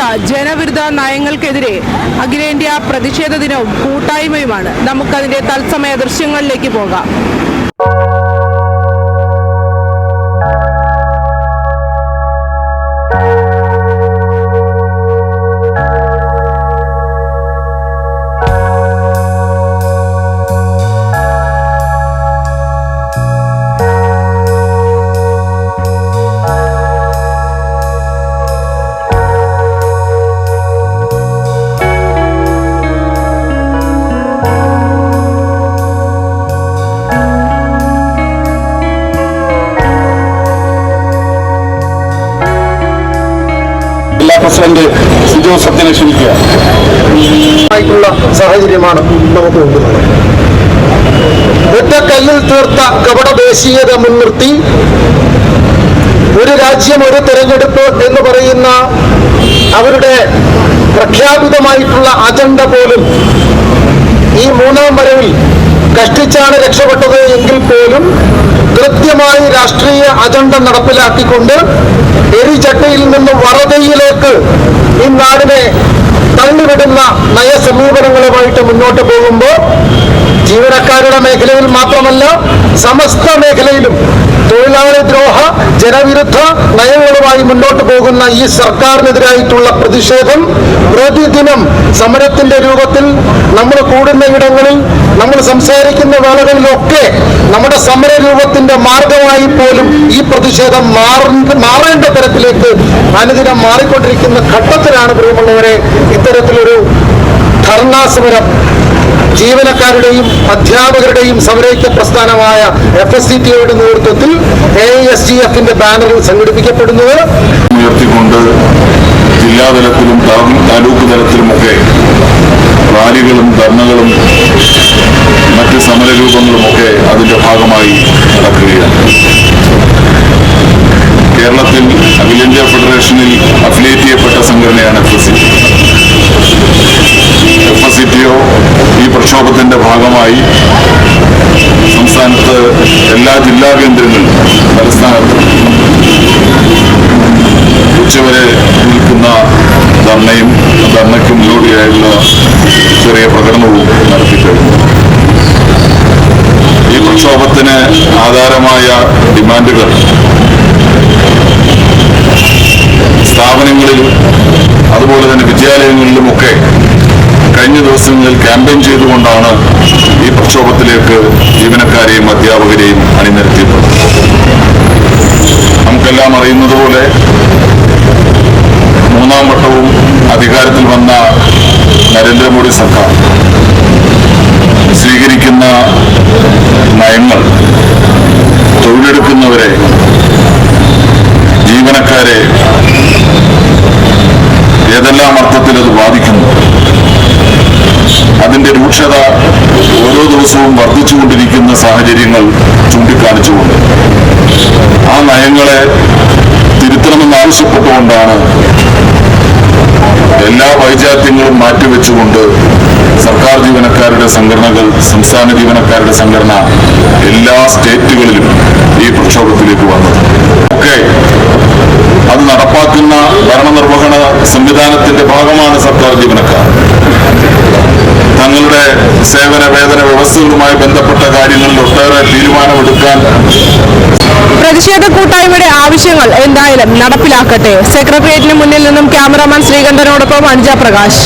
എടുത്ത ജനവിരുദ്ധ നയങ്ങൾക്കെതിരെ അഖിലേന്ത്യാ പ്രതിഷേധ ദിനവും കൂട്ടായ്മയുമാണ്. നമുക്കതിന്റെ തത്സമയ ദൃശ്യങ്ങളിലേക്ക് പോകാം. ജില്ലാ പ്രസിഡന്റ് സുജോ സത്യനെ ക്ഷണിക്കുക. സാഹചര്യമാണ് നമുക്ക് ഒറ്റ കല്ലിൽ തീർത്ത കപട ദേശീയത മുൻനിർത്തി ഒരു രാജ്യം ഒരു തെരഞ്ഞെടുപ്പ് എന്ന് പറയുന്ന അവരുടെ പ്രഖ്യാപിതമായിട്ടുള്ള അജണ്ട പോലും ഈ മൂന്നാം വരവിൽ കഷ്ടിച്ചാണ് രക്ഷപ്പെട്ടത് കൃത്യമായി രാഷ്ട്രീയ അജണ്ട നടപ്പിലാക്കിക്കൊണ്ട് എരിചട്ടയിൽ നിന്ന് വറതയിലേക്ക് ഈ നാടിനെ തള്ളിവിടുന്ന നയസമീപനങ്ങളുമായിട്ട് മുന്നോട്ട് പോകുമ്പോൾ ജീവനക്കാരുടെ മേഖലയിൽ മാത്രമല്ല സമസ്ത മേഖലയിലും തൊഴിലാളി ദ്രോഹ ജനവിരുദ്ധ നയങ്ങളുമായി മുന്നോട്ട് പോകുന്ന ഈ സർക്കാരിനെതിരായിട്ടുള്ള പ്രതിഷേധം പ്രതിദിനം സമരത്തിന്റെ രൂപത്തിൽ നമ്മൾ കൂടുന്ന ഇടങ്ങളിൽ നമ്മൾ സംസാരിക്കുന്ന വേളകളിലൊക്കെ നമ്മുടെ സമര രൂപത്തിന്റെ മാർഗമായി പോലും ഈ പ്രതിഷേധം മാറ- മാറേണ്ട തരത്തിലേക്ക് അനുദിനം മാറിക്കൊണ്ടിരിക്കുന്ന ഘട്ടത്തിലാണ് പ്രിയമുള്ളവരെ ഇത്തരത്തിലൊരു ധർണാ ജീവനക്കാരുടെയും അധ്യാപകരുടെയും സമരൈക്യ പ്രസ്ഥാനമായ എഫ് എസ് സി ടിയുടെ നേതൃത്വത്തിൽ എ എസ് ജി എഫിന്റെ ബാനറിൽ സംഘടിപ്പിക്കപ്പെടുന്നത്. ജില്ലാതലത്തിലും താലൂക്ക് തലത്തിലുമൊക്കെ റാലികളും ധർണകളും മറ്റ് സമരരൂപങ്ങളുമൊക്കെ അതിന്റെ ഭാഗമായി നടക്കുകയാണ്. കേരളത്തിൽ അഖിലേന്ത്യാ ഫെഡറേഷനിൽ അഫിലിയേറ്റ് ചെയ്യപ്പെട്ട സംഘടനയാണ് എഫ് എസ് സി ജില്ലാ കേന്ദ്രങ്ങൾ തലസ്ഥാനത്ത് ഉച്ചവരെ നിൽക്കുന്ന ധർണയും ധർണയ്ക്ക് മുന്നോടിയായുള്ള ചെറിയ പ്രകടനവും നടത്തിക്കഴിഞ്ഞു. ഈ പ്രക്ഷോഭത്തിന് ആധാരമായ ഡിമാൻഡുകൾ സ്ഥാപനങ്ങളിലും അതുപോലെ തന്നെ വിദ്യാലയങ്ങളിലുമൊക്കെ ദിവസങ്ങളിൽ ക്യാമ്പയിൻ ചെയ്തുകൊണ്ടാണ് ഈ പ്രക്ഷോഭത്തിലേക്ക് ജീവനക്കാരെയും അധ്യാപകരെയും അണിനിരത്തിയിട്ടുള്ളത്. നമുക്കെല്ലാം അറിയുന്നത് പോലെ മൂന്നാം വട്ടവും അധികാരത്തിൽ വന്ന നരേന്ദ്രമോദി സർക്കാർ സ്വീകരിക്കുന്ന നയങ്ങൾ തൊഴിലെടുക്കുന്നവരെ ജീവനക്കാരെ ഏതെല്ലാം അർത്ഥത്തിൽ അത് ബാധിക്കുന്നു? അതിന്റെ രൂക്ഷത ഓരോ ദിവസവും വർദ്ധിച്ചുകൊണ്ടിരിക്കുന്ന സാഹചര്യങ്ങൾ ചൂണ്ടിക്കാണിച്ചുകൊണ്ട് ആ നയങ്ങളെ തിരുത്തണമെന്നാവശ്യപ്പെട്ടുകൊണ്ടാണ് എല്ലാ വൈജാത്യങ്ങളും മാറ്റിവെച്ചുകൊണ്ട് സർക്കാർ ജീവനക്കാരുടെ സംഘടനകൾ സംസ്ഥാന ജീവനക്കാരുടെ സംഘടന എല്ലാ സ്റ്റേറ്റുകളിലും ഈ പ്രക്ഷോഭത്തിലേക്ക് വന്നത്. ഒക്കെ അത് നടപ്പാക്കുന്ന ഭരണനിർവഹണ സംവിധാനത്തിന്റെ ഭാഗമാണ് സർക്കാർ ജീവനക്കാർ. തങ്ങളുടെ സേവന വേതന വ്യവസ്ഥകളുമായി ബന്ധപ്പെട്ട കാര്യങ്ങളിൽ ഒട്ടേറെ തീരുമാനമെടുക്കാൻ പ്രതിഷേധ കൂട്ടായ്മയുടെ ആവശ്യങ്ങൾ എന്തായാലും നടപ്പിലാക്കട്ടെ. സെക്രട്ടേറിയറ്റിന് മുന്നിൽ നിന്നും ക്യാമറാമാൻ ശ്രീകണ്ഠനോടൊപ്പം അഞ്ജ പ്രകാശ്.